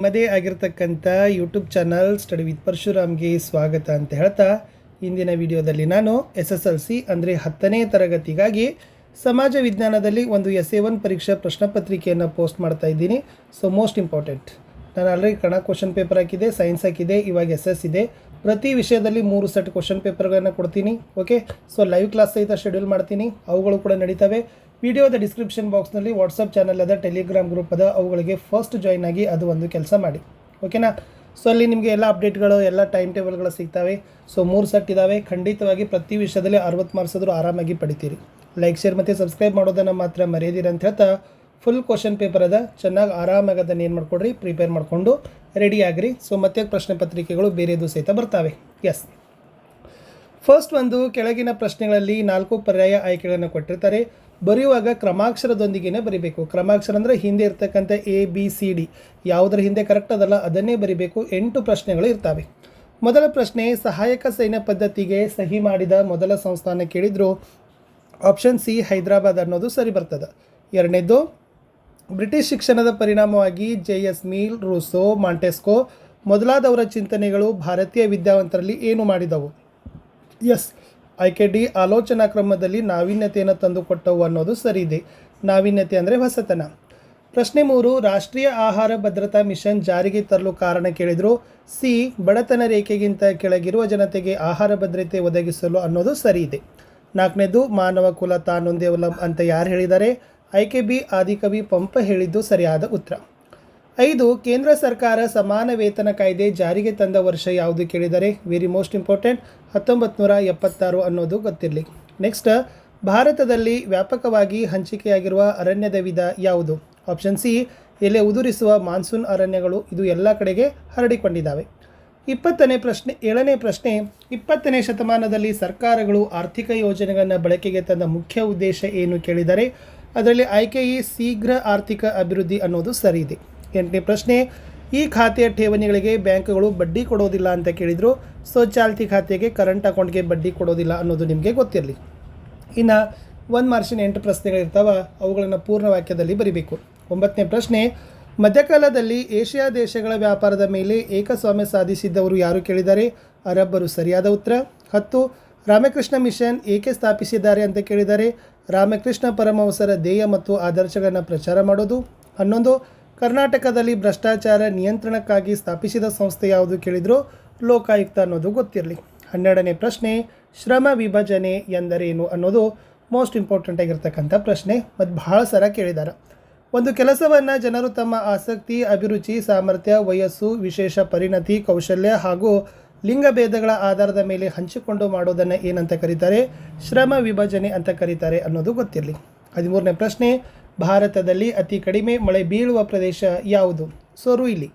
ನಿಮ್ಮದೇ ಆಗಿರ್ತಕ್ಕಂಥ YouTube channel study with ಪರಶುರಾಮ್ಗೆ ಸ್ವಾಗತ ಅಂತ ಹೇಳ್ತಾ, ಇಂದಿನ ವಿಡಿಯೋದಲ್ಲಿ ನಾನು ಎಸ್ ಎಸ್ ಎಲ್ ಸಿ ಅಂದರೆ ಹತ್ತನೇ ತರಗತಿಗಾಗಿ ಸಮಾಜ ವಿಜ್ಞಾನದಲ್ಲಿ ಒಂದು ಎಸ್ ಎ ಒನ್ ಪರೀಕ್ಷಾ ಪ್ರಶ್ನೆ ಪತ್ರಿಕೆಯನ್ನು ಪೋಸ್ಟ್ ಮಾಡ್ತಾ ಇದ್ದೀನಿ. ಸೊ ಮೋಸ್ಟ್ ಇಂಪಾರ್ಟೆಂಟ್ ನಾನು ಆಲ್ರೆಡಿ ಕನ್ನಡ ಕ್ವಶನ್ ಪೇಪರ್ ಹಾಕಿದೆ ಸೈನ್ಸ್ ಹಾಕಿದೆ ಇವಾಗ ಎಸ್ ಎಸ್ ಇದೆ. ಪ್ರತಿ ವಿಷಯದಲ್ಲಿ ಮೂರು ಸೆಟ್ ಕ್ವಶನ್ ಪೇಪರ್ಗಳನ್ನು ಕೊಡ್ತೀನಿ ಓಕೆ ಸೊ ಲೈವ್ ಕ್ಲಾಸ್ ಸಹಿತ ಶೆಡ್ಯೂಲ್ ಮಾಡ್ತೀನಿ. ಅವುಗಳು ಕೂಡ ನಡೀತವೆ. ವಿಡಿಯೋದ ಡಿಸ್ಕ್ರಿಪ್ಷನ್ ಬಾಕ್ಸ್ನಲ್ಲಿ ವಾಟ್ಸಪ್ ಚಾನಲ್ ಅದ ಟೆಲಿಗ್ರಾಮ್ ಗ್ರೂಪ್ ಅದ, ಅವುಗಳಿಗೆ ಫಸ್ಟ್ ಜಾಯ್ನ್ ಆಗಿ ಅದು ಒಂದು ಕೆಲಸ ಮಾಡಿ. ಓಕೆನಾ ಸೊ ಅಲ್ಲಿ ನಿಮಗೆ ಎಲ್ಲ ಅಪ್ಡೇಟ್ಗಳು ಎಲ್ಲ ಟೈಮ್ ಟೇಬಲ್ಗಳು ಸಿಗ್ತವೆ. ಸೊ ಮೂರು ಸೆಟ್ ಇದ್ದಾವೆ ಖಂಡಿತವಾಗಿ ಪ್ರತಿ ವಿಷಯದಲ್ಲಿ ಅರವತ್ತು ಮಾರ್ಕ್ಸ್ ಆದರೂ ಆರಾಮಾಗಿ ಪಡಿತೀರಿ. ಲೈಕ್ ಶೇರ್ ಮತ್ತು ಸಬ್ಸ್ಕ್ರೈಬ್ ಮಾಡೋದನ್ನು ಮಾತ್ರ ಮರೆಯದಿರಿ ಅಂತ ಹೇಳ್ತಾ ಫುಲ್ ಕ್ವಶನ್ ಪೇಪರ್ ಅದ. ಚೆನ್ನಾಗಿ ಆರಾಮಾಗಿ ಅದನ್ನು ಏನು ಮಾಡಿಕೊಡ್ರಿ? ಪ್ರಿಪೇರ್ ಮಾಡಿಕೊಂಡು ರೆಡಿ ಆಗಿರಿ. ಸೊ ಮತ್ತೆ ಪ್ರಶ್ನೆ ಪತ್ರಿಕೆಗಳು ಬೇರೆದು ಸಹಿತ ಬರ್ತಾವೆ. ಎಸ್ ಫಸ್ಟ್ ಒಂದು ಕೆಳಗಿನ ಪ್ರಶ್ನೆಗಳಲ್ಲಿ ನಾಲ್ಕು ಪರ್ಯಾಯ ಆಯ್ಕೆಗಳನ್ನು ಕೊಟ್ಟಿರ್ತಾರೆ. ಬರೆಯುವಾಗ ಕ್ರಮಾಕ್ಷರದೊಂದಿಗೆ ಬರಿಬೇಕು. ಕ್ರಮಾಕ್ಷರ ಅಂದರೆ ಹಿಂದೆ ಇರ್ತಕ್ಕಂಥ ಎ ಬಿ ಸಿ ಡಿ ಯಾವುದರ ಹಿಂದೆ ಕರೆಕ್ಟ್ ಅದಲ್ಲ, ಅದನ್ನೇ ಬರಿಬೇಕು. ಎಂಟು ಪ್ರಶ್ನೆಗಳು ಇರ್ತವೆ. ಮೊದಲ ಪ್ರಶ್ನೆ, ಸಹಾಯಕ ಸೈನ್ಯ ಪದ್ಧತಿಗೆ ಸಹಿ ಮಾಡಿದ ಮೊದಲ ಸಂಸ್ಥಾನ ಕೇಳಿದ್ರು. ಆಪ್ಷನ್ ಸಿ ಹೈದರಾಬಾದ್ ಅನ್ನೋದು ಸರಿ ಬರ್ತದೆ. ಎರಡನೇದು, ಬ್ರಿಟಿಷ್ ಶಿಕ್ಷಣದ ಪರಿಣಾಮವಾಗಿ J S Mill, Rousseau, Montesquieu ಮೊದಲಾದವರ ಚಿಂತನೆಗಳು ಭಾರತೀಯ ವಿದ್ಯಾವಂತರಲ್ಲಿ ಏನು ಮಾಡಿದವು? ಎಸ್ ಆಯ್ಕೆ ಡಿ ಆಲೋಚನಾ ಕ್ರಮದಲ್ಲಿ ನಾವೀನ್ಯತೆಯನ್ನು ತಂದುಕೊಟ್ಟವು ಅನ್ನೋದು ಸರಿ ಇದೆ ನಾವೀನ್ಯತೆ ಅಂದರೆ ಹೊಸತನ. ಪ್ರಶ್ನೆ ಮೂರು, ರಾಷ್ಟ್ರೀಯ ಆಹಾರ ಭದ್ರತಾ ಮಿಷನ್ ಜಾರಿಗೆ ತರಲು ಕಾರಣ ಕೇಳಿದರು. ಸಿ, ಬಡತನ ರೇಖೆಗಿಂತ ಕೆಳಗಿರುವ ಜನತೆಗೆ ಆಹಾರ ಭದ್ರತೆ ಒದಗಿಸಲು ಅನ್ನೋದು ಸರಿ ಇದೆ ನಾಲ್ಕನೇದು, ಮಾನವ ಕುಲ ತಾನೊಂದೇವಲಂ ಅಂತ ಯಾರು ಹೇಳಿದ್ದಾರೆ? ಆಯ್ಕೆ ಬಿ ಆದಿಕವಿ ಪಂಪ ಹೇಳಿದ್ದು ಸರಿಯಾದ ಉತ್ತರ. ಐದು, ಕೇಂದ್ರ ಸರ್ಕಾರ ಸಮಾನ ವೇತನ ಕಾಯ್ದೆ ಜಾರಿಗೆ ತಂದ ವರ್ಷ ಯಾವುದು ಕೇಳಿದರೆ? ವೆರಿ ಮೋಸ್ಟ್ ಇಂಪಾರ್ಟೆಂಟ್ ಹತ್ತೊಂಬತ್ತು ನೂರ ಎಪ್ಪತ್ತಾರು ಅನ್ನೋದು ಗೊತ್ತಿರಲಿ. ನೆಕ್ಸ್ಟ್, ಭಾರತದಲ್ಲಿ ವ್ಯಾಪಕವಾಗಿ ಹಂಚಿಕೆಯಾಗಿರುವ ಅರಣ್ಯದ ವಿಧ ಯಾವುದು? ಆಪ್ಷನ್ ಸಿ, ಎಲೆ ಉದುರಿಸುವ ಮಾನ್ಸೂನ್ ಅರಣ್ಯಗಳು. ಇದು ಎಲ್ಲ ಕಡೆಗೆ ಹರಡಿಕೊಂಡಿದ್ದಾವೆ. ಇಪ್ಪತ್ತನೇ ಪ್ರಶ್ನೆ, ಏಳನೇ ಪ್ರಶ್ನೆ, ಇಪ್ಪತ್ತನೇ ಶತಮಾನದಲ್ಲಿ ಸರ್ಕಾರಗಳು ಆರ್ಥಿಕ ಯೋಜನೆಗಳನ್ನು ಬಳಕೆಗೆ ತಂದ ಮುಖ್ಯ ಉದ್ದೇಶ ಏನು ಕೇಳಿದರೆ? ಅದರಲ್ಲಿ ಆಯ್ಕೆಯೇ ಶೀಘ್ರ ಆರ್ಥಿಕ ಅಭಿವೃದ್ಧಿ ಅನ್ನೋದು ಸರಿ ಇದೆ ಎಂಟನೇ ಪ್ರಶ್ನೆ, ಈ ಖಾತೆಯ ಠೇವಣಿಗಳಿಗೆ ಬ್ಯಾಂಕ್ಗಳು ಬಡ್ಡಿ ಕೊಡೋದಿಲ್ಲ ಅಂತ ಕೇಳಿದರು. ಸೊ, ಚಾಲ್ತಿ ಖಾತೆಗೆ ಕರೆಂಟ್ ಅಕೌಂಟ್ಗೆ ಬಡ್ಡಿ ಕೊಡೋದಿಲ್ಲ ಅನ್ನೋದು ನಿಮಗೆ ಗೊತ್ತಿರಲಿ. ಇನ್ನು ಒಂದು ಮಾರ್ಷಿನ ಎಂಟು ಪ್ರಶ್ನೆಗಳಿರ್ತಾವ, ಅವುಗಳನ್ನು ಪೂರ್ಣ ವಾಕ್ಯದಲ್ಲಿ ಬರಿಬೇಕು. ಒಂಬತ್ತನೇ ಪ್ರಶ್ನೆ, ಮಧ್ಯಕಾಲದಲ್ಲಿ ಏಷ್ಯಾ ದೇಶಗಳ ವ್ಯಾಪಾರದ ಮೇಲೆ ಏಕಸ್ವಾಮ್ಯ ಸಾಧಿಸಿದ್ದವರು ಯಾರು ಕೇಳಿದ್ದಾರೆ? ಅರಬ್ಬರು ಸರಿಯಾದ ಉತ್ತರ. ಹತ್ತು, ರಾಮಕೃಷ್ಣ ಮಿಷನ್ ಏಕೆ ಸ್ಥಾಪಿಸಿದ್ದಾರೆ ಅಂತ ಕೇಳಿದ್ದಾರೆ. ರಾಮಕೃಷ್ಣ ಪರಮಹಂಸರ ಧ್ಯೇಯ ಮತ್ತು ಆದರ್ಶಗಳನ್ನು ಪ್ರಚಾರ ಮಾಡೋದು. ಹನ್ನೊಂದು ಕರ್ನಾಟಕದಲ್ಲಿ ಭ್ರಷ್ಟಾಚಾರ ನಿಯಂತ್ರಣಕ್ಕಾಗಿ ಸ್ಥಾಪಿಸಿದ ಸಂಸ್ಥೆ ಯಾವುದು ಕೇಳಿದ್ರು ಲೋಕಾಯುಕ್ತ ಅನ್ನೋದು ಗೊತ್ತಿರಲಿ. ಹನ್ನೆರಡನೇ ಪ್ರಶ್ನೆ, ಶ್ರಮ ವಿಭಜನೆ ಎಂದರೇನು ಅನ್ನೋದು ಮೋಸ್ಟ್ ಇಂಪಾರ್ಟೆಂಟ್ ಆಗಿರ್ತಕ್ಕಂಥ ಪ್ರಶ್ನೆ ಮತ್ತು ಭಾಳ ಸರ ಕೇಳಿದ್ದಾರೆ ಒಂದು ಕೆಲಸವನ್ನು ಜನರು ತಮ್ಮ ಆಸಕ್ತಿ, ಅಭಿರುಚಿ, ಸಾಮರ್ಥ್ಯ, ವಯಸ್ಸು, ವಿಶೇಷ ಪರಿಣತಿ, ಕೌಶಲ್ಯ ಹಾಗೂ ಲಿಂಗಭೇದಗಳ ಆಧಾರದ ಮೇಲೆ ಹಂಚಿಕೊಂಡು ಮಾಡೋದನ್ನು ಏನಂತ ಕರೀತಾರೆ? ಶ್ರಮ ವಿಭಜನೆ ಅಂತ ಕರೀತಾರೆ ಅನ್ನೋದು ಗೊತ್ತಿರಲಿ. ಹದಿಮೂರನೇ ಪ್ರಶ್ನೆ, ಭಾರತದಲ್ಲಿ ಅತಿ ಕಡಿಮೆ ಮಳೆ ಬೀಳುವ ಪ್ರದೇಶ ಯಾವುದು? ಸೊ ಇಲ್ಲಿ.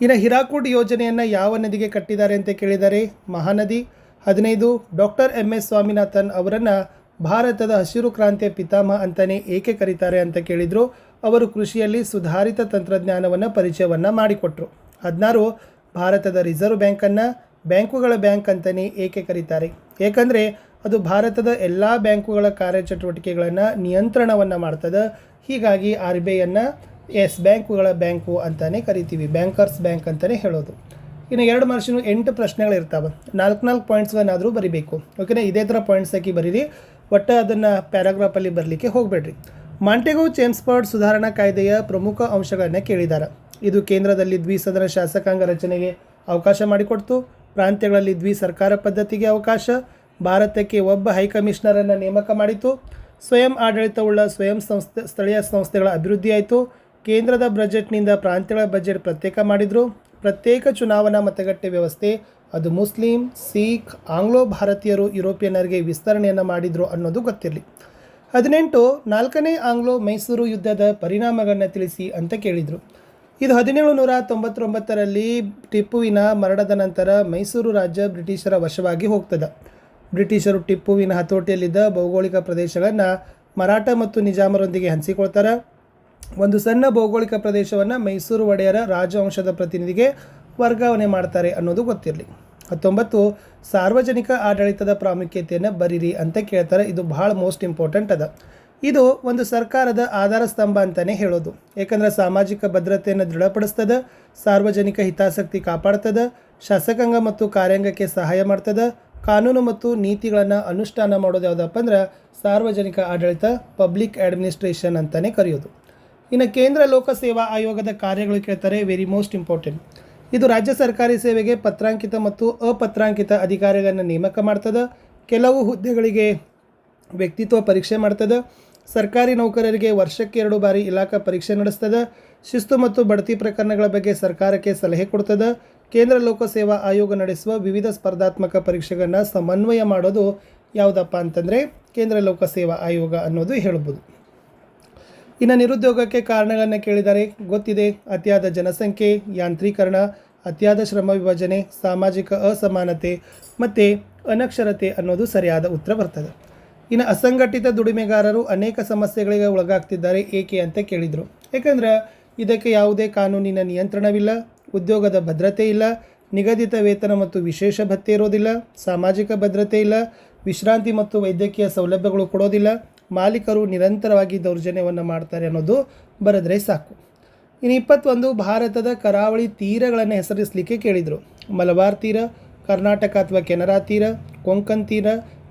ಇನ್ನು ಹಿರಾಕೂಡ್ ಯೋಜನೆಯನ್ನು ಯಾವ ನದಿಗೆ ಕಟ್ಟಿದ್ದಾರೆ ಅಂತ ಕೇಳಿದರೆ ಮಹಾನದಿ. ಹದಿನೈದು, ಡಾಕ್ಟರ್ ಎಂ ಎಸ್ ಸ್ವಾಮಿನಾಥನ್ ಅವರನ್ನು ಭಾರತದ ಹಸಿರು ಕ್ರಾಂತಿಯ ಪಿತಾಮಹ ಅಂತಲೇ ಏಕೆ ಕರೀತಾರೆ ಅಂತ ಕೇಳಿದರು. ಅವರು ಕೃಷಿಯಲ್ಲಿ ಸುಧಾರಿತ ತಂತ್ರಜ್ಞಾನವನ್ನು ಪರಿಚಯವನ್ನು ಮಾಡಿಕೊಟ್ರು. ಹದಿನಾರು, ಭಾರತದ ರಿಸರ್ವ್ ಬ್ಯಾಂಕನ್ನು ಬ್ಯಾಂಕುಗಳ ಬ್ಯಾಂಕ್ ಅಂತಲೇ ಏಕೆ ಕರೀತಾರೆ? ಏಕೆಂದರೆ ಅದು ಭಾರತದ ಎಲ್ಲ ಬ್ಯಾಂಕುಗಳ ಕಾರ್ಯಚಟುವಟಿಕೆಗಳನ್ನು ನಿಯಂತ್ರಣವನ್ನು ಮಾಡ್ತದೆ. ಹೀಗಾಗಿ ಆರ್ ಬಿ ಐಯನ್ನು ಎಸ್ ಬ್ಯಾಂಕುಗಳ ಬ್ಯಾಂಕು ಅಂತಲೇ ಕರಿತೀವಿ, ಬ್ಯಾಂಕರ್ಸ್ ಬ್ಯಾಂಕ್ ಅಂತಲೇ ಹೇಳೋದು. ಇನ್ನು ಎರಡು ಮಾರ್ಷಿನೂ ಎಂಟು ಪ್ರಶ್ನೆಗಳು ಇರ್ತಾವೆ ನಾಲ್ಕು ನಾಲ್ಕು ಪಾಯಿಂಟ್ಸ್ಗಳನ್ನಾದರೂ ಬರಿಬೇಕು. ಓಕೆನಾ? ಇದೇ ಥರ ಪಾಯಿಂಟ್ಸ್ ಹಾಕಿ ಬರೀರಿ. ಒಟ್ಟು ಅದನ್ನು ಪ್ಯಾರಾಗ್ರಾಫಲ್ಲಿ ಬರಲಿಕ್ಕೆ ಹೋಗಬೇಡ್ರಿ. ಮಾಂಟೆಗೋ ಚೇಮ್ಸ್ಪರ್ಡ್ ಸುಧಾರಣಾ ಕಾಯ್ದೆಯ ಪ್ರಮುಖ ಅಂಶಗಳನ್ನು ಕೇಳಿದ್ದಾರೆ ಇದು ಕೇಂದ್ರದಲ್ಲಿ ದ್ವಿಸದನ ಶಾಸಕಾಂಗ ರಚನೆಗೆ ಅವಕಾಶ ಮಾಡಿಕೊಡ್ತು. ಪ್ರಾಂತ್ಯಗಳಲ್ಲಿ ದ್ವಿ ಸರ್ಕಾರ ಪದ್ಧತಿಗೆ ಅವಕಾಶ. ಭಾರತಕ್ಕೆ ಒಬ್ಬ ಹೈಕಮಿಷನರನ್ನು ನೇಮಕ ಮಾಡಿತು. ಸ್ವಯಂ ಆಡಳಿತವುಳ್ಳ ಸ್ವಯಂ ಸಂಸ್ಥೆ ಸ್ಥಳೀಯ ಸಂಸ್ಥೆಗಳ ಅಭಿವೃದ್ಧಿ ಆಯಿತು ಕೇಂದ್ರದ ಬಜೆಟ್ನಿಂದ ಪ್ರಾಂತ್ಯಗಳ ಬಜೆಟ್ ಪ್ರತ್ಯೇಕ ಮಾಡಿದರು. ಪ್ರತ್ಯೇಕ ಚುನಾವಣಾ ಮತಗಟ್ಟೆ ವ್ಯವಸ್ಥೆ, ಅದು ಮುಸ್ಲಿಂ, ಸಿಖ್, ಆಂಗ್ಲೋ ಭಾರತೀಯರು, ಯುರೋಪಿಯನ್ನರಿಗೆ ವಿಸ್ತರಣೆಯನ್ನು ಮಾಡಿದರು ಅನ್ನೋದು ಗೊತ್ತಿರಲಿ. ಹದಿನೆಂಟು, ನಾಲ್ಕನೇ ಆಂಗ್ಲೋ ಮೈಸೂರು ಯುದ್ಧದ ಪರಿಣಾಮಗಳನ್ನು ತಿಳಿಸಿ ಅಂತ ಕೇಳಿದರು. ಇದು ಹದಿನೇಳು ನೂರ ತೊಂಬತ್ತೊಂಬತ್ತರಲ್ಲಿ ಟಿಪ್ಪುವಿನ ಮರಣದ ನಂತರ ಮೈಸೂರು ರಾಜ್ಯ ಬ್ರಿಟಿಷರ ವಶವಾಗಿ ಹೋಗ್ತದೆ. ಬ್ರಿಟಿಷರು ಟಿಪ್ಪುವಿನ ಹತೋಟಿಯಲ್ಲಿದ್ದ ಭೌಗೋಳಿಕ ಪ್ರದೇಶಗಳನ್ನು ಮರಾಠ ಮತ್ತು ನಿಜಾಮರೊಂದಿಗೆ ಹಂಚಿಕೊಳ್ತಾರೆ. ಒಂದು ಸಣ್ಣ ಭೌಗೋಳಿಕ ಪ್ರದೇಶವನ್ನು ಮೈಸೂರು ಒಡೆಯರ ರಾಜವಂಶದ ಪ್ರತಿನಿಧಿಗೆ ವರ್ಗಾವಣೆ ಮಾಡ್ತಾರೆ ಅನ್ನೋದು ಗೊತ್ತಿರಲಿ. ಹತ್ತೊಂಬತ್ತು, ಸಾರ್ವಜನಿಕ ಆಡಳಿತದ ಪ್ರಾಮುಖ್ಯತೆಯನ್ನು ಬರೀರಿ ಅಂತ ಕೇಳ್ತಾರೆ. ಇದು ಭಾಳ ಮೋಸ್ಟ್ ಇಂಪಾರ್ಟೆಂಟ್ ಅದ. ಇದು ಒಂದು ಸರ್ಕಾರದ ಆಧಾರ ಸ್ತಂಭ ಅಂತಲೇ ಹೇಳೋದು. ಏಕೆಂದರೆ ಸಾಮಾಜಿಕ ಭದ್ರತೆಯನ್ನು ದೃಢಪಡಿಸ್ತದೆ, ಸಾರ್ವಜನಿಕ ಹಿತಾಸಕ್ತಿ ಕಾಪಾಡ್ತದೆ, ಶಾಸಕಾಂಗ ಮತ್ತು ಕಾರ್ಯಾಂಗಕ್ಕೆ ಸಹಾಯ ಮಾಡ್ತದೆ ಕಾನೂನು ಮತ್ತು ನೀತಿಗಳನ್ನು ಅನುಷ್ಠಾನ ಮಾಡೋದು ಯಾವುದಪ್ಪ ಅಂದ್ರೆ ಸಾರ್ವಜನಿಕ ಆಡಳಿತ ಪಬ್ಲಿಕ್ ಅಡ್ಮಿನಿಸ್ಟ್ರೇಷನ್ ಅಂತಲೇ ಕರೆಯೋದು. ಇನ್ನು ಕೇಂದ್ರ ಲೋಕಸೇವಾ ಆಯೋಗದ ಕಾರ್ಯಗಳು ಕೇಳ್ತಾರೆ ವೆರಿ ಮೋಸ್ಟ್ ಇಂಪಾರ್ಟೆಂಟ್ ಇದು ರಾಜ್ಯ ಸರ್ಕಾರಿ ಸೇವೆಗೆ ಪತ್ರಾಂಕಿತ ಮತ್ತು ಅಪತ್ರಾಂಕಿತ ಅಧಿಕಾರಿಗಳನ್ನು ನೇಮಕ ಮಾಡ್ತದೆ. ಕೆಲವು ಹುದ್ದೆಗಳಿಗೆ ವ್ಯಕ್ತಿತ್ವ ಪರೀಕ್ಷೆ ಮಾಡ್ತದೆ. ಸರ್ಕಾರಿ ನೌಕರರಿಗೆ ವರ್ಷಕ್ಕೆ ಎರಡು ಬಾರಿ ಇಲಾಖಾ ಪರೀಕ್ಷೆ ನಡೆಸ್ತದೆ. ಶಿಸ್ತು ಮತ್ತು ಬಡ್ತಿ ಪ್ರಕರಣಗಳ ಬಗ್ಗೆ ಸರ್ಕಾರಕ್ಕೆ ಸಲಹೆ ಕೊಡ್ತದೆ. ಕೇಂದ್ರ ಲೋಕಸೇವಾ ಆಯೋಗ ನಡೆಸುವ ವಿವಿಧ ಸ್ಪರ್ಧಾತ್ಮಕ ಪರೀಕ್ಷೆಗಳನ್ನು ಸಮನ್ವಯ ಮಾಡೋದು ಯಾವುದಪ್ಪ ಅಂತಂದರೆ ಕೇಂದ್ರ ಲೋಕಸೇವಾ ಆಯೋಗ ಅನ್ನೋದು ಹೇಳ್ಬೋದು. ಇನ್ನು ನಿರುದ್ಯೋಗಕ್ಕೆ ಕಾರಣಗಳನ್ನು ಕೇಳಿದರೆ ಗೊತ್ತಿದೆ. ಅತಿಯಾದ ಜನಸಂಖ್ಯೆ, ಯಾಂತ್ರೀಕರಣ, ಅತಿಯಾದ ಶ್ರಮ ವಿಭಜನೆ, ಸಾಮಾಜಿಕ ಅಸಮಾನತೆ ಮತ್ತು ಅನಕ್ಷರತೆ ಅನ್ನೋದು ಸರಿಯಾದ ಉತ್ತರ ಬರ್ತದೆ. ಇನ್ನು ಅಸಂಘಟಿತ ದುಡಿಮೆಗಾರರು ಅನೇಕ ಸಮಸ್ಯೆಗಳಿಗೆ ಒಳಗಾಗ್ತಿದ್ದಾರೆ ಏಕೆ ಅಂತ ಕೇಳಿದರು. ಯಾಕಂದ್ರೆ ಇದಕ್ಕೆ ಯಾವುದೇ ಕಾನೂನಿನ ನಿಯಂತ್ರಣವಿಲ್ಲ. ಉದ್ಯೋಗದ ಭದ್ರತೆ ಇಲ್ಲ, ನಿಗದಿತ ವೇತನ ಮತ್ತು ವಿಶೇಷ ಭತ್ತೆ ಇರೋದಿಲ್ಲ, ಸಾಮಾಜಿಕ ಭದ್ರತೆ ಇಲ್ಲ, ವಿಶ್ರಾಂತಿ ಮತ್ತು ವೈದ್ಯಕೀಯ ಸೌಲಭ್ಯಗಳು ಕೊಡೋದಿಲ್ಲ, ಮಾಲೀಕರು ನಿರಂತರವಾಗಿ ದೌರ್ಜನ್ಯವನ್ನು ಮಾಡ್ತಾರೆ ಅನ್ನೋದು ಬರೆದ್ರೆ ಸಾಕು. ಇನ್ನು ಇಪ್ಪತ್ತೊಂದು, ಭಾರತದ ಕರಾವಳಿ ತೀರಗಳನ್ನು ಹೆಸರಿಸಲಿಕ್ಕೆ ಕೇಳಿದರು. ಮಲಬಾರ್ ತೀರ, ಕರ್ನಾಟಕ ಅಥವಾ ಕೆನರಾ ತೀರ ಕೊಂಕನ್ ತೀರ,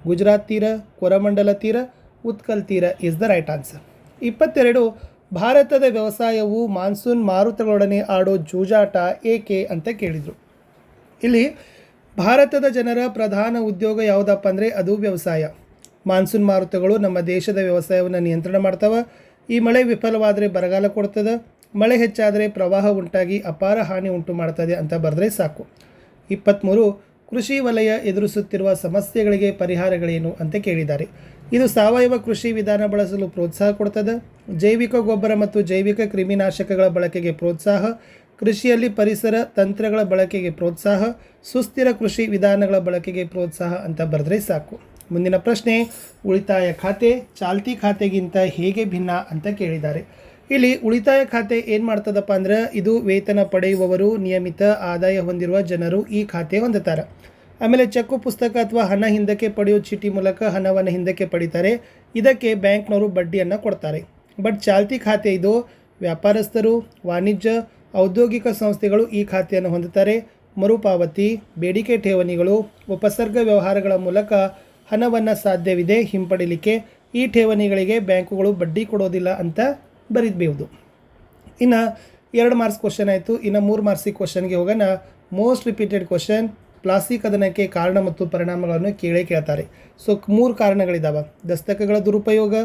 ಗುಜರಾತ್ ತೀರ, ಕೊರಮಂಡಲ ತೀರ, ಉತ್ಕಲ್ ತೀರ ಇಸ್ ದ ರೈಟ್ ಆನ್ಸರ್ ಇಪ್ಪತ್ತೆರಡು ಭಾರತದ ವ್ಯವಸಾಯವು ಮಾನ್ಸೂನ್ ಮಾರುತಗಳೊಡನೆ ಆಡೋ ಜೂಜಾಟ ಏಕೆ ಅಂತ ಕೇಳಿದರು. ಇಲ್ಲಿ ಭಾರತದ ಜನರ ಪ್ರಧಾನ ಉದ್ಯೋಗ ಯಾವುದಪ್ಪ ಅಂದರೆ ಅದು ವ್ಯವಸಾಯ. ಮಾನ್ಸೂನ್ ಮಾರುತಗಳು ನಮ್ಮ ದೇಶದ ವ್ಯವಸಾಯವನ್ನು ನಿಯಂತ್ರಣ ಮಾಡ್ತವೆ. ಈ ಮಳೆ ವಿಫಲವಾದರೆ ಬರಗಾಲ ಕೊಡ್ತದೆ. ಮಳೆ ಹೆಚ್ಚಾದರೆ ಪ್ರವಾಹ ಉಂಟಾಗಿ ಅಪಾರ ಹಾನಿ ಉಂಟು ಮಾಡ್ತದೆ ಅಂತ ಬರೆದ್ರೆ ಸಾಕು. ಇಪ್ಪತ್ತ್ಮೂರು ಕೃಷಿ ವಲಯ ಎದುರಿಸುತ್ತಿರುವ ಸಮಸ್ಯೆಗಳಿಗೆ ಪರಿಹಾರಗಳೇನು ಅಂತ ಕೇಳಿದ್ದಾರೆ. ಇದು ಸಾವಯವ ಕೃಷಿ ವಿಧಾನ ಬಳಸಲು ಪ್ರೋತ್ಸಾಹ ಕೊಡ್ತದೆ? ಜೈವಿಕ ಗೊಬ್ಬರ ಮತ್ತು ಜೈವಿಕ ಕ್ರಿಮಿನಾಶಕಗಳ ಬಳಕೆಗೆ ಪ್ರೋತ್ಸಾಹ? ಕೃಷಿಯಲ್ಲಿ ಪರಿಸರ ತಂತ್ರಗಳ ಬಳಕೆಗೆ ಪ್ರೋತ್ಸಾಹ? ಸುಸ್ಥಿರ ಕೃಷಿ ವಿಧಾನಗಳ ಬಳಕೆಗೆ ಪ್ರೋತ್ಸಾಹ ಅಂತ ಬರೆದ್ರೆ ಸಾಕು. ಮುಂದಿನ ಪ್ರಶ್ನೆ, ಉಳಿತಾಯ ಖಾತೆ ಚಾಲ್ತಿ ಖಾತೆಗಿಂತ ಹೇಗೆ ಭಿನ್ನ ಅಂತ ಕೇಳಿದ್ದಾರೆ. ಇಲ್ಲಿ ಉಳಿತಾಯ ಖಾತೆ ಏನು ಮಾಡ್ತದಪ್ಪ ಅಂದ್ರೆ ಇದು ವೇತನ ಪಡೆಯುವವರು ನಿಯಮಿತ ಆದಾಯ ಹೊಂದಿರುವ ಜನರು ಈ ಖಾತೆ ಹೊಂದುತ್ತಾರೆ. ಆಮೇಲೆ ಚೆಕ್ಕು, ಪುಸ್ತಕ ಅಥವಾ ಹಣ ಹಿಂದಕ್ಕೆ ಪಡೆಯೋ ಚೀಟಿ ಮೂಲಕ ಹಣವನ್ನು ಹಿಂದಕ್ಕೆ ಪಡಿತಾರೆ. ಇದಕ್ಕೆ ಬ್ಯಾಂಕ್ನವರು ಬಡ್ಡಿಯನ್ನು ಕೊಡ್ತಾರೆ. ಬಟ್ ಚಾಲ್ತಿ ಖಾತೆ ಇದು ವ್ಯಾಪಾರಸ್ಥರು, ವಾಣಿಜ್ಯ, ಔದ್ಯೋಗಿಕ ಸಂಸ್ಥೆಗಳು ಈ ಖಾತೆಯನ್ನು ಹೊಂದುತ್ತಾರೆ. ಮರುಪಾವತಿ, ಬೇಡಿಕೆ ಠೇವಣಿಗಳು, ಉಪಸರ್ಗ ವ್ಯವಹಾರಗಳ ಮೂಲಕ ಹಣವನ್ನು ಸಾಧ್ಯವಿದೆ, ಹಿಂಪಡಿಲಿಕ್ಕೆ ಈ ಠೇವಣಿಗಳಿಗೆ ಬ್ಯಾಂಕುಗಳು ಬಡ್ಡಿ ಕೊಡೋದಿಲ್ಲ ಅಂತ ಬರೀಬಹುದು ಇನ್ನು ಎರಡು ಮಾರ್ಕ್ಸ್ ಕ್ವಶನ್ ಆಯಿತು, ಇನ್ನು ಮೂರು ಮಾರ್ಕ್ಸಿಗೆ ಕ್ವಶನ್ಗೆ ಹೋಗೋಣ. ಮೋಸ್ಟ್ ರಿಪೀಟೆಡ್ ಕ್ವಶನ್ ಪ್ಲಾಸ್ಟಿಕ್ ಕದನಕ್ಕೆ ಕಾರಣ ಮತ್ತು ಪರಿಣಾಮಗಳನ್ನು ಕೇಳೇ ಕೇಳ್ತಾರೆ. ಸೊ ಮೂರು ಕಾರಣಗಳಿದ್ದಾವೆ ದಸ್ತಕಗಳ ದುರುಪಯೋಗ,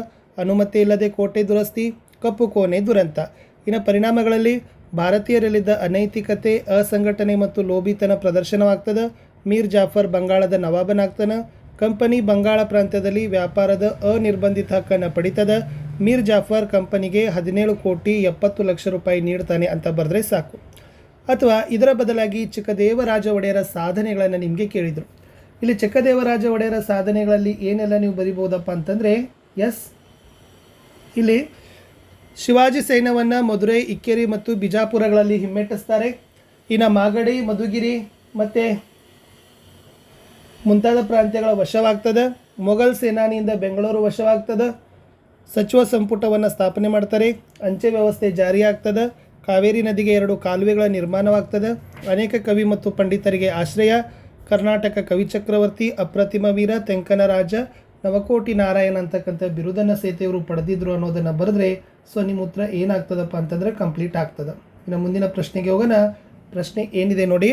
ಅನುಮತಿ ಇಲ್ಲದೆ ಕೋಟೆ ದುರಸ್ತಿ, ಕಪ್ಪು ಕೋಣೆ ದುರಂತ. ಇನ್ನು ಪರಿಣಾಮಗಳಲ್ಲಿ ಭಾರತೀಯರಲ್ಲಿದ್ದ ಅನೈತಿಕತೆ, ಅಸಂಘಟನೆ ಮತ್ತು ಲೋಭಿತನ ಪ್ರದರ್ಶನವಾಗ್ತದೆ. ಮೀರ್ ಜಾಫರ್ ಬಂಗಾಳದ ನವಾಬನಾಗ್ತಾನೆ. ಕಂಪನಿ ಬಂಗಾಳ ಪ್ರಾಂತ್ಯದಲ್ಲಿ ವ್ಯಾಪಾರದ ಅನಿರ್ಬಂಧಿತ ಹಕ್ಕನ್ನು ಪಡಿತದ. ಮೀರ್ ಜಾಫರ್ ಕಂಪನಿಗೆ ಹದಿನೇಳು ಕೋಟಿ ಎಪ್ಪತ್ತು ಲಕ್ಷ ರೂಪಾಯಿ ನೀಡ್ತಾನೆ ಅಂತ ಬರೆದ್ರೆ ಸಾಕು. ಅಥವಾ ಇದರ ಬದಲಾಗಿ ಚಿಕ್ಕದೇವರಾಜ ಒಡೆಯರ ಸಾಧನೆಗಳನ್ನು ನಿಮಗೆ ಕೇಳಿದರು. ಇಲ್ಲಿ ಚಿಕ್ಕದೇವರಾಜ ಒಡೆಯರ ಸಾಧನೆಗಳಲ್ಲಿ ಏನೆಲ್ಲ ನೀವು ಬರಿಬೋದಪ್ಪ ಅಂತಂದರೆ, ಎಸ್. ಇಲ್ಲಿ ಶಿವಾಜಿ ಸೈನ್ಯವನ್ನು ಮಧುರೈ, ಇಕ್ಕೇರಿ ಮತ್ತು ಬಿಜಾಪುರಗಳಲ್ಲಿ ಹಿಮ್ಮೆಟ್ಟಿಸ್ತಾರೆ. ಇನ್ನು ಮಾಗಡಿ, ಮಧುಗಿರಿ ಮತ್ತು ಮುಂತಾದ ಪ್ರಾಂತ್ಯಗಳ ವಶವಾಗ್ತದೆ. ಮೊಘಲ್ ಸೇನಾನಿಯಿಂದ ಬೆಂಗಳೂರು ವಶವಾಗ್ತದೆ. ಸಚಿವ ಸಂಪುಟವನ್ನು ಸ್ಥಾಪನೆ ಮಾಡ್ತಾರೆ. ಅಂಚೆ ವ್ಯವಸ್ಥೆ ಜಾರಿಯಾಗ್ತದೆ. ಕಾವೇರಿ ನದಿಗೆ ಎರಡು ಕಾಲುವೆಗಳ ನಿರ್ಮಾಣವಾಗ್ತದೆ. ಅನೇಕ ಕವಿ ಮತ್ತು ಪಂಡಿತರಿಗೆ ಆಶ್ರಯ. ಕರ್ನಾಟಕ ಕವಿ ಚಕ್ರವರ್ತಿ ಅಪ್ರತಿಮ ವೀರ ತೆಂಕನ ರಾಜ ನವಕೋಟಿ ನಾರಾಯಣ ಅಂತಕ್ಕಂಥ ಬಿರುದನ್ನು ಸೇತೆಯವರು ಪಡೆದಿದ್ರು ಅನ್ನೋದನ್ನು ಬರೆದ್ರೆ ಸೊ ನಿಮ್ಮ ಉತ್ತರ ಏನಾಗ್ತದಪ್ಪ ಅಂತಂದರೆ ಕಂಪ್ಲೀಟ್ ಆಗ್ತದೆ. ಇನ್ನು ಮುಂದಿನ ಪ್ರಶ್ನೆಗೆ ಹೋಗೋಣ. ಪ್ರಶ್ನೆ ಏನಿದೆ ನೋಡಿ.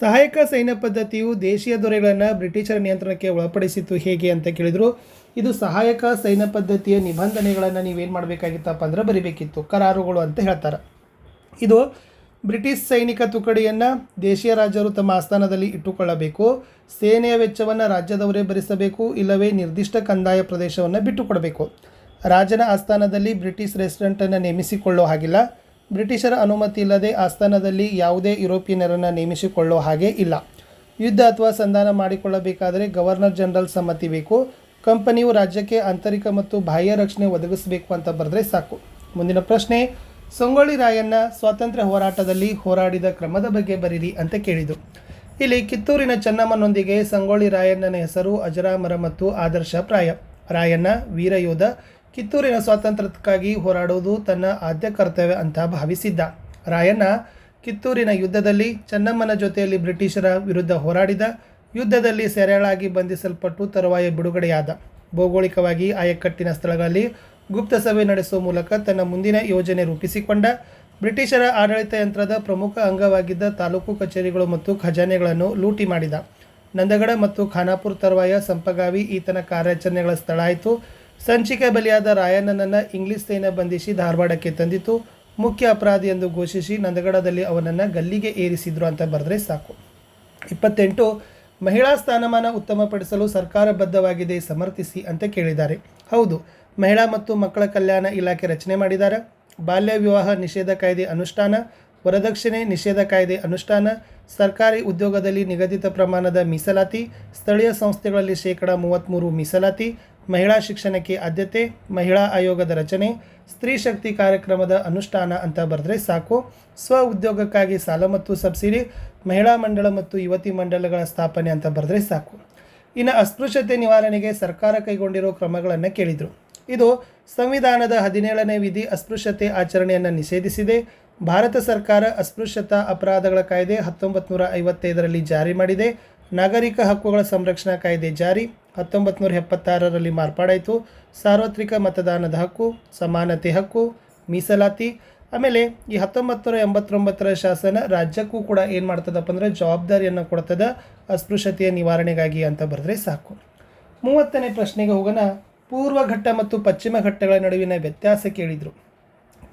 ಸಹಾಯಕ ಸೈನ್ಯ ಪದ್ಧತಿಯು ದೇಶೀಯ ದೊರೆಗಳನ್ನು ಬ್ರಿಟಿಷರ ನಿಯಂತ್ರಣಕ್ಕೆ ಒಳಪಡಿಸಿತು ಹೇಗೆ ಅಂತ ಕೇಳಿದರು. ಇದು ಸಹಾಯಕ ಸೈನ್ಯ ಪದ್ಧತಿಯ ನಿಬಂಧನೆಗಳನ್ನು ನೀವೇನು ಮಾಡಬೇಕಾಗಿತ್ತಪ್ಪ ಅಂದ್ರೆ ಬರಿಬೇಕಿತ್ತು, ಕರಾರುಗಳು ಅಂತ ಹೇಳ್ತಾರೆ. ಇದು ಬ್ರಿಟಿಷ್ ಸೈನಿಕ ತುಕಡಿಯನ್ನು ದೇಶೀಯ ರಾಜರು ತಮ್ಮ ಆಸ್ಥಾನದಲ್ಲಿ ಇಟ್ಟುಕೊಳ್ಳಬೇಕು, ಸೇನೆಯ ವೆಚ್ಚವನ್ನು ರಾಜ್ಯದವರೇ ಭರಿಸಬೇಕು, ಇಲ್ಲವೇ ನಿರ್ದಿಷ್ಟ ಕಂದಾಯ ಪ್ರದೇಶವನ್ನು ಬಿಟ್ಟುಕೊಡಬೇಕು. ರಾಜನ ಆಸ್ಥಾನದಲ್ಲಿ ಬ್ರಿಟಿಷ್ ರೆಸಿಡೆಂಟನ್ನು ನೇಮಿಸಿಕೊಳ್ಳೋ ಹಾಗಿಲ್ಲ, ಬ್ರಿಟಿಷರ ಅನುಮತಿ ಇಲ್ಲದೆ ಆಸ್ಥಾನದಲ್ಲಿ ಯಾವುದೇ ಯುರೋಪಿಯನ್ನರನ್ನು ನೇಮಿಸಿಕೊಳ್ಳೋ ಹಾಗೆ ಇಲ್ಲ. ಯುದ್ಧ ಅಥವಾ ಸಂಧಾನ ಮಾಡಿಕೊಳ್ಳಬೇಕಾದರೆ ಗವರ್ನರ್ ಜನರಲ್ ಸಮ್ಮತಿ ಬೇಕು ಕಂಪನಿಯು ರಾಜ್ಯಕ್ಕೆ ಆಂತರಿಕ ಮತ್ತು ಬಾಹ್ಯ ರಕ್ಷಣೆ ಒದಗಿಸಬೇಕು ಅಂತ ಬರೆದ್ರೆ ಸಾಕು. ಮುಂದಿನ ಪ್ರಶ್ನೆ, ಸಂಗೊಳ್ಳಿ ರಾಯಣ್ಣ ಸ್ವಾತಂತ್ರ್ಯ ಹೋರಾಟದಲ್ಲಿ ಹೋರಾಡಿದ ಕ್ರಮದ ಬಗ್ಗೆ ಬರೀರಿ ಅಂತ ಕೇಳಿದರು ಇಲ್ಲಿ ಕಿತ್ತೂರಿನ ಚೆನ್ನಮ್ಮನೊಂದಿಗೆ ಸಂಗೊಳ್ಳಿ ರಾಯಣ್ಣನ ಹೆಸರು, ಅಜರಾಮರ ಮತ್ತು ಆದರ್ಶ ಪ್ರಾಯ. ರಾಯಣ್ಣ ವೀರಯೋಧ ಕಿತ್ತೂರಿನ ಸ್ವಾತಂತ್ರ್ಯಕ್ಕಾಗಿ ಹೋರಾಡುವುದು ತನ್ನ ಆದ್ಯ ಕರ್ತವ್ಯ ಅಂತ ಭಾವಿಸಿದ್ದ. ರಾಯಣ್ಣ ಕಿತ್ತೂರಿನ ಯುದ್ಧದಲ್ಲಿ ಚೆನ್ನಮ್ಮನ ಜೊತೆಯಲ್ಲಿ ಬ್ರಿಟಿಷರ ವಿರುದ್ಧ ಹೋರಾಡಿದ ಯುದ್ಧದಲ್ಲಿ ಸೆರೆಳಾಗಿ ಬಂಧಿಸಲ್ಪಟ್ಟು ತರುವಾಯ ಬಿಡುಗಡೆಯಾದ. ಭೌಗೋಳಿಕವಾಗಿ ಆಯಕಟ್ಟಿನ ಸ್ಥಳಗಳಲ್ಲಿ ಗುಪ್ತ ಸಭೆ ನಡೆಸುವ ಮೂಲಕ ತನ್ನ ಮುಂದಿನ ಯೋಜನೆ ರೂಪಿಸಿಕೊಂಡ. ಬ್ರಿಟಿಷರ ಆಡಳಿತ ಯಂತ್ರದ ಪ್ರಮುಖ ಅಂಗವಾಗಿದ್ದ ತಾಲೂಕು ಕಚೇರಿಗಳು ಮತ್ತು ಖಜಾನೆಗಳನ್ನು ಲೂಟಿ ಮಾಡಿದ. ನಂದಗಡ ಮತ್ತು ಖಾನಾಪುರ ತರುವಾಯ ಸಂಪಗಾವಿ ಈತನ ಕಾರ್ಯಾಚರಣೆಗಳ ಸ್ಥಳ ಆಯಿತು. ಸಂಚಿಕೆ ಬಲಿಯಾದ ರಾಯಣ್ಣನನ್ನು ಇಂಗ್ಲಿಷ್ ಸೇನೆ ಬಂಧಿಸಿ ಧಾರವಾಡಕ್ಕೆ ತಂದಿತು. ಮುಖ್ಯ ಅಪರಾಧಿ ಎಂದು ಘೋಷಿಸಿ ನಂದಗಡದಲ್ಲಿ ಅವನನ್ನು ಗಲ್ಲಿಗೆ ಏರಿಸಿದ್ರು ಅಂತ ಬರೆದ್ರೆ ಸಾಕು. ಇಪ್ಪತ್ತೆಂಟು ಮಹಿಳಾ ಸ್ಥಾನಮಾನ ಉತ್ತಮಪಡಿಸಲು ಸರ್ಕಾರ ಬದ್ಧವಾಗಿದೆ, ಸಮರ್ಥಿಸಿ ಅಂತ ಕೇಳಿದ್ದಾರೆ. ಹೌದು, ಮಹಿಳಾ ಮತ್ತು ಮಕ್ಕಳ ಕಲ್ಯಾಣ ಇಲಾಖೆ ರಚನೆ ಮಾಡಿದ್ದಾರೆ ಬಾಲ್ಯ ವಿವಾಹ ನಿಷೇಧ ಕಾಯ್ದೆ ಅನುಷ್ಠಾನ, ವರದಕ್ಷಿಣೆ ನಿಷೇಧ ಕಾಯ್ದೆ ಅನುಷ್ಠಾನ, ಸರ್ಕಾರಿ ಉದ್ಯೋಗದಲ್ಲಿ ನಿಗದಿತ ಪ್ರಮಾಣದ ಮೀಸಲಾತಿ, ಸ್ಥಳೀಯ ಸಂಸ್ಥೆಗಳಲ್ಲಿ ಶೇಕಡಾ ಮೂವತ್ತ್ಮೂರು ಮೀಸಲಾತಿ, ಮಹಿಳಾ ಶಿಕ್ಷಣಕ್ಕೆ ಆದ್ಯತೆ, ಮಹಿಳಾ ಆಯೋಗದ ರಚನೆ, ಸ್ತ್ರೀ ಶಕ್ತಿ ಕಾರ್ಯಕ್ರಮದ ಅನುಷ್ಠಾನ ಅಂತ ಬರೆದ್ರೆ ಸಾಕು. ಸ್ವ ಉದ್ಯೋಗಕ್ಕಾಗಿ ಸಾಲ ಮತ್ತು ಸಬ್ಸಿಡಿ ಮಹಿಳಾ ಮಂಡಳ ಮತ್ತು ಯುವತಿ ಮಂಡಳಗಳ ಸ್ಥಾಪನೆ ಅಂತ ಬರೆದ್ರೆ ಸಾಕು. ಇನ್ನು ಅಸ್ಪೃಶ್ಯತೆ ನಿವಾರಣೆಗೆ ಸರ್ಕಾರ ಕೈಗೊಂಡಿರೋ ಕ್ರಮಗಳನ್ನು ಕೇಳಿದರು. ಇದು ಸಂವಿಧಾನದ ಹದಿನೇಳನೇ ವಿಧಿ ಅಸ್ಪೃಶ್ಯತೆ ಆಚರಣೆಯನ್ನು ನಿಷೇಧಿಸಿದೆ. ಭಾರತ ಸರ್ಕಾರ ಅಸ್ಪೃಶ್ಯತಾ ಅಪರಾಧಗಳ ಕಾಯ್ದೆ ಹತ್ತೊಂಬತ್ತು ನೂರ ಐವತ್ತೈದರಲ್ಲಿ ಜಾರಿ ಮಾಡಿದೆ. ನಾಗರಿಕ ಹಕ್ಕುಗಳ ಸಂರಕ್ಷಣಾ ಕಾಯ್ದೆ ಜಾರಿ ಹತ್ತೊಂಬತ್ತು ನೂರ ಎಪ್ಪತ್ತಾರರಲ್ಲಿ ಮಾರ್ಪಾಡಾಯಿತು. ಸಾರ್ವತ್ರಿಕ ಮತದಾನದ ಹಕ್ಕು, ಸಮಾನತೆ ಹಕ್ಕು, ಮೀಸಲಾತಿ ಆಮೇಲೆ ಈ ಹತ್ತೊಂಬತ್ತು ನೂರ ಎಂಬತ್ತೊಂಬತ್ತರ ಶಾಸನ ರಾಜ್ಯಕ್ಕೂ ಕೂಡ ಏನು ಮಾಡ್ತದಪ್ಪ ಅಂದರೆ ಜವಾಬ್ದಾರಿಯನ್ನು ಕೊಡ್ತದ, ಅಸ್ಪೃಶ್ಯತೆಯ ನಿವಾರಣೆಗಾಗಿ ಅಂತ ಬರೆದ್ರೆ ಸಾಕು. ಮೂವತ್ತನೇ ಪ್ರಶ್ನೆಗೆ ಹೋಗೋಣ. ಪೂರ್ವ ಘಟ್ಟ ಮತ್ತು ಪಶ್ಚಿಮ ಘಟ್ಟಗಳ ನಡುವಿನ ವ್ಯತ್ಯಾಸ ಕೇಳಿದರು.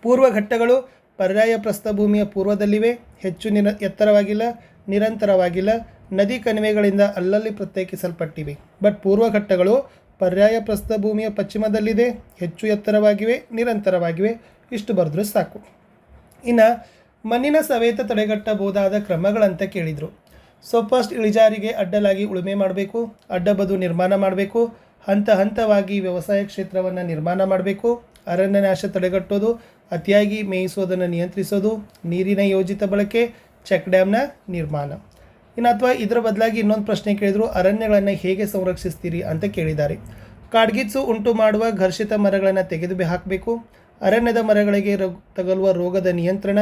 ಪೂರ್ವ ಘಟ್ಟಗಳು ಪರ್ಯಾಯ ಪ್ರಸ್ಥಭೂಮಿಯ ಪೂರ್ವದಲ್ಲಿವೆ, ಹೆಚ್ಚು ನಿರ, ಎತ್ತರವಾಗಿಲ್ಲ, ನಿರಂತರವಾಗಿಲ್ಲ, ನದಿ ಕಣಿವೆಗಳಿಂದ ಅಲ್ಲಲ್ಲಿ ಪ್ರತ್ಯೇಕಿಸಲ್ಪಟ್ಟಿವೆ. ಬಟ್ ಪೂರ್ವ ಘಟ್ಟಗಳು ಪರ್ಯಾಯ ಪ್ರಸ್ಥಭೂಮಿಯ ಪಶ್ಚಿಮದಲ್ಲಿದೆ, ಹೆಚ್ಚು ಎತ್ತರವಾಗಿವೆ, ನಿರಂತರವಾಗಿವೆ, ಇಷ್ಟು ಬರೆದ್ರೂ ಸಾಕು. ಇನ್ನು ಮಣ್ಣಿನ ಸವೇತ ತಡೆಗಟ್ಟಬಹುದಾದ ಕ್ರಮಗಳಂತ ಕೇಳಿದರು. ಸೊ ಫಸ್ಟ್ ಇಳಿಜಾರಿಗೆ ಅಡ್ಡಲಾಗಿ ಉಳುಮೆ ಮಾಡಬೇಕು ಅಡ್ಡಬದು ನಿರ್ಮಾಣ ಮಾಡಬೇಕು, ಹಂತ ಹಂತವಾಗಿ ವ್ಯವಸಾಯ ಕ್ಷೇತ್ರವನ್ನು ನಿರ್ಮಾಣ ಮಾಡಬೇಕು, ಅರಣ್ಯನಾಶ ತಡೆಗಟ್ಟೋದು, ಅತಿಯಾಗಿ ಮೇಯಿಸೋದನ್ನು ನಿಯಂತ್ರಿಸೋದು, ನೀರಿನ ಯೋಜಿತ ಬಳಕೆ, ಚೆಕ್ ಡ್ಯಾಮ್ನ ನಿರ್ಮಾಣ. ಇನ್ನು ಅಥವಾ ಇದರ ಬದಲಾಗಿ ಇನ್ನೊಂದು ಪ್ರಶ್ನೆ ಕೇಳಿದರು, ಅರಣ್ಯಗಳನ್ನು ಹೇಗೆ ಸಂರಕ್ಷಿಸ್ತೀರಿ ಅಂತ ಕೇಳಿದ್ದಾರೆ. ಕಾಡ್ಗಿಚ್ಚು ಉಂಟು ಮಾಡುವ ಘರ್ಷಿತ ಮರಗಳನ್ನು ತೆಗೆದು ಹಾಕಬೇಕು. ಅರಣ್ಯದ ಮರಗಳಿಗೆ ರೋಗ ತಗಲುವ ರೋಗದ ನಿಯಂತ್ರಣ,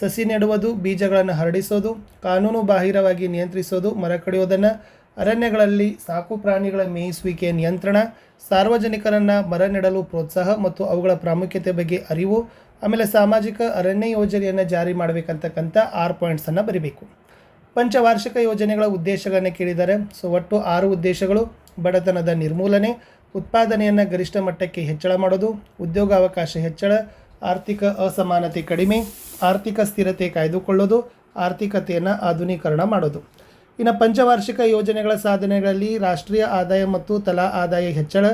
ಸಸಿ ನೆಡುವುದು, ಬೀಜಗಳನ್ನು ಹರಡಿಸೋದು, ಕಾನೂನು ಬಾಹಿರವಾಗಿ ನಿಯಂತ್ರಿಸೋದು, ಮರ ಕಡಿಯೋದನ್ನು, ಅರಣ್ಯಗಳಲ್ಲಿ ಸಾಕು ಪ್ರಾಣಿಗಳ ಮೇಯಿಸುವಿಕೆ ನಿಯಂತ್ರಣ, ಸಾರ್ವಜನಿಕರನ್ನು ಮರ ನೆಡಲು ಪ್ರೋತ್ಸಾಹ ಮತ್ತು ಅವುಗಳ ಪ್ರಾಮುಖ್ಯತೆ ಬಗ್ಗೆ ಅರಿವು, ಆಮೇಲೆ ಸಾಮಾಜಿಕ ಅರಣ್ಯ ಯೋಜನೆಯನ್ನು ಜಾರಿ ಮಾಡಬೇಕಂತಕ್ಕಂಥ ಆರು ಪಾಯಿಂಟ್ಸನ್ನು ಬರಿಬೇಕು. ಪಂಚವಾರ್ಷಿಕ ಯೋಜನೆಗಳ ಉದ್ದೇಶಗಳನ್ನು ಕೇಳಿದ್ದಾರೆ. ಸೊ, ಒಟ್ಟು ಆರು ಉದ್ದೇಶಗಳು. ಬಡತನದ ನಿರ್ಮೂಲನೆ, ಉತ್ಪಾದನೆಯನ್ನು ಗರಿಷ್ಠ ಮಟ್ಟಕ್ಕೆ ಹೆಚ್ಚಳ ಮಾಡೋದು, ಉದ್ಯೋಗಾವಕಾಶ ಹೆಚ್ಚಳ, ಆರ್ಥಿಕ ಅಸಮಾನತೆ ಕಡಿಮೆ, ಆರ್ಥಿಕ ಸ್ಥಿರತೆ ಕಾಯ್ದುಕೊಳ್ಳೋದು, ಆರ್ಥಿಕತೆಯನ್ನು ಆಧುನೀಕರಣ ಮಾಡೋದು. ಇನ್ನು ಪಂಚವಾರ್ಷಿಕ ಯೋಜನೆಗಳ ಸಾಧನೆಗಳಲ್ಲಿ ರಾಷ್ಟ್ರೀಯ ಆದಾಯ ಮತ್ತು ತಲಾ ಆದಾಯ ಹೆಚ್ಚಳ,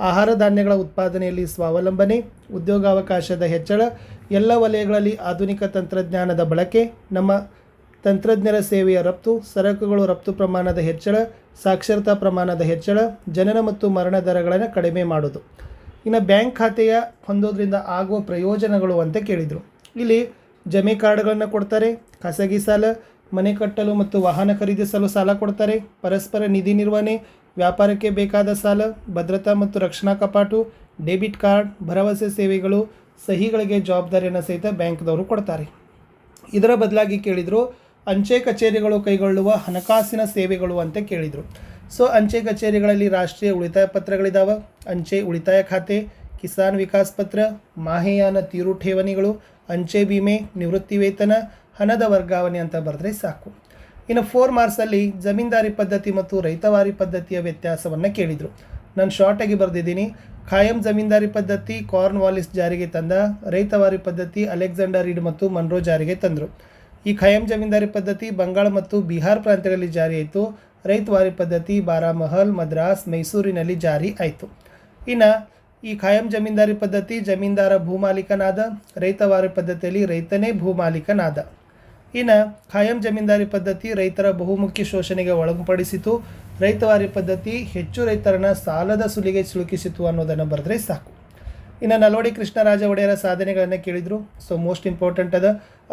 ಆಹಾರ ಧಾನ್ಯಗಳ ಉತ್ಪಾದನೆಯಲ್ಲಿ ಸ್ವಾವಲಂಬನೆ, ಉದ್ಯೋಗಾವಕಾಶದ ಹೆಚ್ಚಳ, ಎಲ್ಲ ವಲಯಗಳಲ್ಲಿ ಆಧುನಿಕ ತಂತ್ರಜ್ಞಾನದ ಬಳಕೆ, ನಮ್ಮ ತಂತ್ರಜ್ಞರ ಸೇವೆಯ ರಫ್ತು, ಸರಕುಗಳು ರಫ್ತು ಪ್ರಮಾಣದ ಹೆಚ್ಚಳ, ಸಾಕ್ಷರತಾ ಪ್ರಮಾಣದ ಹೆಚ್ಚಳ, ಜನನ ಮತ್ತು ಮರಣ ದರಗಳನ್ನು ಕಡಿಮೆ ಮಾಡೋದು. ಇನ್ನು ಬ್ಯಾಂಕ್ ಖಾತೆಯ ಹೊಂದೋದ್ರಿಂದ ಆಗುವ ಪ್ರಯೋಜನಗಳು ಅಂತ ಕೇಳಿದರು. ಇಲ್ಲಿ ಜಮೆ ಕಾರ್ಡ್ಗಳನ್ನು ಕೊಡ್ತಾರೆ, ಖಾಸಗಿ ಸಾಲ, ಮನೆ ಕಟ್ಟಲು ಮತ್ತು ವಾಹನ ಖರೀದಿಸಲು ಸಾಲ ಕೊಡ್ತಾರೆ, ಪರಸ್ಪರ ನಿಧಿ ನಿರ್ವಹಣೆ, ವ್ಯಾಪಾರಕ್ಕೆ ಬೇಕಾದ ಸಾಲ, ಭದ್ರತಾ ಮತ್ತು ರಕ್ಷಣಾ ಕಪಾಟು, ಡೆಬಿಟ್ ಕಾರ್ಡ್, ಭರವಸೆ ಸೇವೆಗಳು, ಸಹಿಗಳಿಗೆ ಜವಾಬ್ದಾರಿಯನ್ನು ಸಹಿತ ಬ್ಯಾಂಕ್ದವರು ಕೊಡ್ತಾರೆ. ಇದರ ಬದಲಾಗಿ ಕೇಳಿದರು ಅಂಚೆ ಕಚೇರಿಗಳು ಕೈಗೊಳ್ಳುವ ಹಣಕಾಸಿನ ಸೇವೆಗಳು ಅಂತ ಕೇಳಿದರು. ಸೊ, ಅಂಚೆ ಕಚೇರಿಗಳಲ್ಲಿ ರಾಷ್ಟ್ರೀಯ ಉಳಿತಾಯ ಪತ್ರಗಳಿದ್ದಾವೆ ಅಂಚೆ ಉಳಿತಾಯ ಖಾತೆ, ಕಿಸಾನ್ ವಿಕಾಸ್ ಪತ್ರ, ಮಾಹೆಯಾನ ತೀರು ಠೇವಣಿಗಳು, ಅಂಚೆ ವಿಮೆ ನಿವೃತ್ತಿ ವೇತನ, ಹಣದ ವರ್ಗಾವಣೆ ಅಂತ ಬರೆದ್ರೆ ಸಾಕು. ಇನ್ನು ಫೋರ್ ಮಾರ್ಕ್ಸಲ್ಲಿ ಜಮೀನ್ದಾರಿ ಪದ್ಧತಿ ಮತ್ತು ರೈತವಾರಿ ಪದ್ಧತಿಯ ವ್ಯತ್ಯಾಸವನ್ನು ಕೇಳಿದರು. ನಾನು ಶಾರ್ಟಾಗಿ ಬರೆದಿದ್ದೀನಿ. ಖಾಯಂ ಜಮೀನ್ದಾರಿ ಪದ್ಧತಿ ಕಾರ್ನ್ ವಾಲಿಸ್ ಜಾರಿಗೆ ತಂದ, ರೈತವಾರಿ ಪದ್ಧತಿ ಅಲೆಕ್ಸಾಂಡರ್ ರೀಡ್ ಮತ್ತು ಮನ್ರೋ ಜಾರಿಗೆ ತಂದರು. ಈ ಖಾಯಂ ಜಮೀನ್ದಾರಿ ಪದ್ಧತಿ ಬಂಗಾಳ ಮತ್ತು ಬಿಹಾರ್ ಪ್ರಾಂತ್ಯಗಳಲ್ಲಿ ಜಾರಿ ಆಯಿತು. ರೈತವಾರಿ ಪದ್ಧತಿ ಬಾರಾಮಹಲ್, ಮದ್ರಾಸ್, ಮೈಸೂರಿನಲ್ಲಿ ಜಾರಿ ಆಯಿತು. ಇನ್ನು ಈ ಖಾಯಂ ಜಮೀನ್ದಾರಿ ಪದ್ಧತಿ ಜಮೀನ್ದಾರ ಭೂಮಾಲೀಕನಾದ, ರೈತವಾರಿ ಪದ್ಧತಿಯಲ್ಲಿ ರೈತನೇ ಭೂಮಾಲೀಕನಾದ. ಇನ್ನು ಖಾಯಂ ಜಮೀನ್ದಾರಿ ಪದ್ಧತಿ ರೈತರ ಬಹುಮುಖಿ ಶೋಷಣೆಗೆ ಒಳಪಡಿಸಿತು. ರೈತವಾರಿ ಪದ್ಧತಿ ಹೆಚ್ಚು ರೈತರನ್ನ ಸಾಲದ ಸುಲಿಗೆ ಸಿಲುಕಿಸಿತು ಅನ್ನೋದನ್ನು ಬರೆದ್ರೆ ಸಾಕು. ಇನ್ನು ನಲ್ವಡಿ ಕೃಷ್ಣರಾಜ ಒಡೆಯರ ಸಾಧನೆಗಳನ್ನು ಕೇಳಿದರು. ಸೊ ಮೋಸ್ಟ್ ಇಂಪಾರ್ಟೆಂಟ್ ಅದ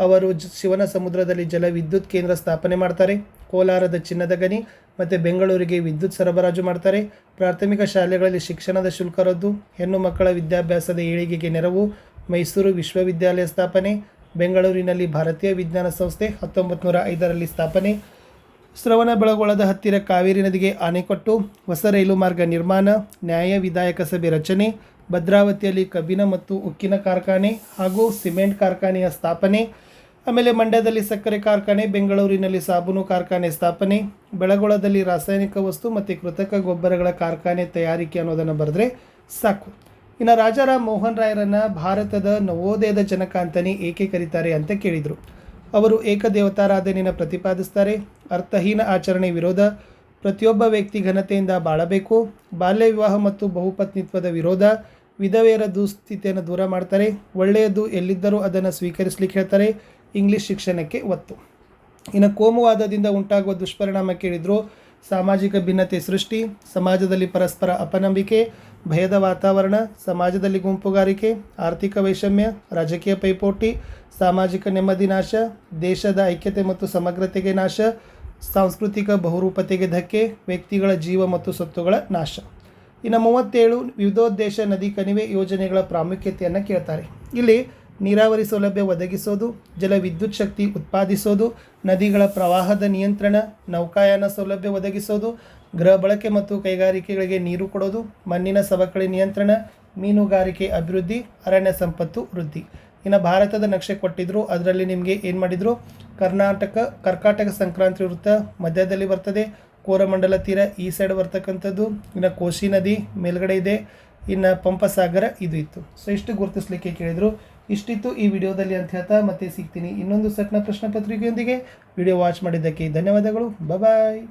ಅವರು ಶಿವನ ಸಮುದ್ರದಲ್ಲಿ ಜಲ ವಿದ್ಯುತ್ ಕೇಂದ್ರ ಸ್ಥಾಪನೆ ಮಾಡ್ತಾರೆ. ಕೋಲಾರದ ಚಿನ್ನದ ಗಣಿ ಮತ್ತು ಬೆಂಗಳೂರಿಗೆ ವಿದ್ಯುತ್ ಸರಬರಾಜು ಮಾಡ್ತಾರೆ. ಪ್ರಾಥಮಿಕ ಶಾಲೆಗಳಲ್ಲಿ ಶಿಕ್ಷಣದ ಶುಲ್ಕ ರದ್ದು. ಹೆಣ್ಣು ಮಕ್ಕಳ ವಿದ್ಯಾಭ್ಯಾಸದ ಏಳಿಗೆಗೆ ನೆರವು. ಮೈಸೂರು ವಿಶ್ವವಿದ್ಯಾಲಯ ಸ್ಥಾಪನೆ. ಬೆಂಗಳೂರಿನಲ್ಲಿ ಭಾರತೀಯ ವಿಜ್ಞಾನ ಸಂಸ್ಥೆ ಹತ್ತೊಂಬತ್ತು ನೂರ ಐದರಲ್ಲಿ ಸ್ಥಾಪನೆ. ಶ್ರವಣ ಬೆಳಗೊಳದ ಹತ್ತಿರ ಕಾವೇರಿ ನದಿಗೆ ಆಣೆಕಟ್ಟು ಹೊಸ ರೈಲು ಮಾರ್ಗ ನಿರ್ಮಾಣ. ನ್ಯಾಯ ವಿಧಾಯಕ ಸಭೆ ರಚನೆ. ಭದ್ರಾವತಿಯಲ್ಲಿ ಕಬ್ಬಿನ ಮತ್ತು ಉಕ್ಕಿನ ಕಾರ್ಖಾನೆ ಹಾಗೂ ಸಿಮೆಂಟ್ ಕಾರ್ಖಾನೆಯ ಸ್ಥಾಪನೆ, ಆಮೇಲೆ ಮಂಡ್ಯದಲ್ಲಿ ಸಕ್ಕರೆ ಕಾರ್ಖಾನೆ, ಬೆಂಗಳೂರಿನಲ್ಲಿ ಸಾಬೂನು ಕಾರ್ಖಾನೆ ಸ್ಥಾಪನೆ, ಬೆಳಗೊಳದಲ್ಲಿ ರಾಸಾಯನಿಕ ವಸ್ತು ಮತ್ತು ಕೃತಕ ಗೊಬ್ಬರಗಳ ಕಾರ್ಖಾನೆ ತಯಾರಿಕೆ ಅನ್ನೋದನ್ನು ಬರೆದ್ರೆ ಸಾಕು. ಇನ್ನು ರಾಜಾರಾಮ್ ಮೋಹನ್ ರಾಯರನ್ನು ಭಾರತದ ನವೋದಯದ ಜನಕ ಅಂತಲೇ ಏಕೆ ಕರೀತಾರೆ ಅಂತ ಕೇಳಿದರು. ಅವರು ಏಕದೇವತಾರಾಧನೆಯನ್ನು ಪ್ರತಿಪಾದಿಸ್ತಾರೆ. ಅರ್ಥಹೀನ ಆಚರಣೆ ವಿರೋಧ, ಪ್ರತಿಯೊಬ್ಬ ವ್ಯಕ್ತಿ ಘನತೆಯಿಂದ ಬಾಳಬೇಕು. ಬಾಲ್ಯ ವಿವಾಹ ಮತ್ತು ಬಹುಪತ್ನಿತ್ವದ ವಿರೋಧ ವಿಧವೆಯರ ದುಸ್ಥಿತಿಯನ್ನು ದೂರ ಮಾಡ್ತಾರೆ, ಒಳ್ಳೆಯದು ಎಲ್ಲಿದ್ದರೂ ಅದನ್ನು ಸ್ವೀಕರಿಸಲಿಕ್ಕೆ ಹೇಳ್ತಾರೆ. ಇಂಗ್ಲೀಷ್ ಶಿಕ್ಷಣಕ್ಕೆ ಒತ್ತು. ಇನ್ನು ಕೋಮುವಾದದಿಂದ ಉಂಟಾಗುವ ದುಷ್ಪರಿಣಾಮ ಕೇಳಿದ್ರು ಸಾಮಾಜಿಕ ಭಿನ್ನತೆ ಸೃಷ್ಟಿ, ಸಮಾಜದಲ್ಲಿ ಪರಸ್ಪರ ಅಪನಂಬಿಕೆ, ಭಯದ ವಾತಾವರಣ, ಸಮಾಜದಲ್ಲಿ ಗುಂಪುಗಾರಿಕೆ, ಆರ್ಥಿಕ ವೈಷಮ್ಯ, ರಾಜಕೀಯ ಪೈಪೋಟಿ, ಸಾಮಾಜಿಕ ನೆಮ್ಮದಿ ನಾಶ, ದೇಶದ ಐಕ್ಯತೆ ಮತ್ತು ಸಮಗ್ರತೆಗೆ ನಾಶ, ಸಾಂಸ್ಕೃತಿಕ ಬಹುರೂಪತೆಗೆ ಧಕ್ಕೆ, ವ್ಯಕ್ತಿಗಳ ಜೀವ ಮತ್ತು ಸ್ವತ್ತುಗಳ ನಾಶ. ಇನ್ನು ಮೂವತ್ತೇಳು ವಿವಿಧೋದ್ದೇಶ ನದಿ ಕಣಿವೆ ಯೋಜನೆಗಳ ಪ್ರಾಮುಖ್ಯತೆಯನ್ನು ಕೇಳ್ತಾರೆ. ಇಲ್ಲಿ ನೀರಾವರಿ ಸೌಲಭ್ಯ ಒದಗಿಸೋದು, ಜಲ ವಿದ್ಯುತ್ ಶಕ್ತಿ ಉತ್ಪಾದಿಸೋದು, ನದಿಗಳ ಪ್ರವಾಹದ ನಿಯಂತ್ರಣ, ನೌಕಾಯಾನ ಸೌಲಭ್ಯ ಒದಗಿಸೋದು, ಗೃಹ ಬಳಕೆ ಮತ್ತು ಕೈಗಾರಿಕೆಗಳಿಗೆ ನೀರು ಕೊಡೋದು, ಮಣ್ಣಿನ ಸವಕಳಿ ನಿಯಂತ್ರಣ, ಮೀನುಗಾರಿಕೆ ಅಭಿವೃದ್ಧಿ, ಅರಣ್ಯ ಸಂಪತ್ತು ವೃದ್ಧಿ. ಇನ್ನು ಭಾರತದ ನಕ್ಷೆ ಕೊಟ್ಟಿದ್ರು, ಅದರಲ್ಲಿ ನಿಮಗೆ ಏನು ಮಾಡಿದರು? ಕರ್ನಾಟಕ, ಕರ್ಕಾಟಕ ಸಂಕ್ರಾಂತಿ ವೃತ್ತ ಮಧ್ಯದಲ್ಲಿ ಬರ್ತದೆ. ಕೋರಮಂಡಲ ತೀರ ಈ ಸೈಡ್ ಬರ್ತಕ್ಕಂಥದ್ದು. ಇನ್ನು ಕೋಶಿ ನದಿ ಮೇಲ್ಗಡೆ ಇದೆ. ಇನ್ನು ಪಂಪಸಾಗರ ಇದು ಇತ್ತು. ಸೊ ಇಷ್ಟು ಗುರುತಿಸ್ಲಿಕ್ಕೆ ಕೇಳಿದರು. ಇಷ್ಟಿತ್ತು ಈ ವಿಡಿಯೋದಲ್ಲಿ ಅಂತ ಹೇಳ್ತಾ ಮತ್ತೆ ಸಿಗ್ತೀನಿ ಇನ್ನೊಂದು ಸಣ್ಣ ಪ್ರಶ್ನೆ ಪತ್ರಿಕೆಯೊಂದಿಗೆ. ವಿಡಿಯೋ ವಾಚ್ ಮಾಡಿದ್ದಕ್ಕೆ ಧನ್ಯವಾದಗಳು. ಬಾಯ್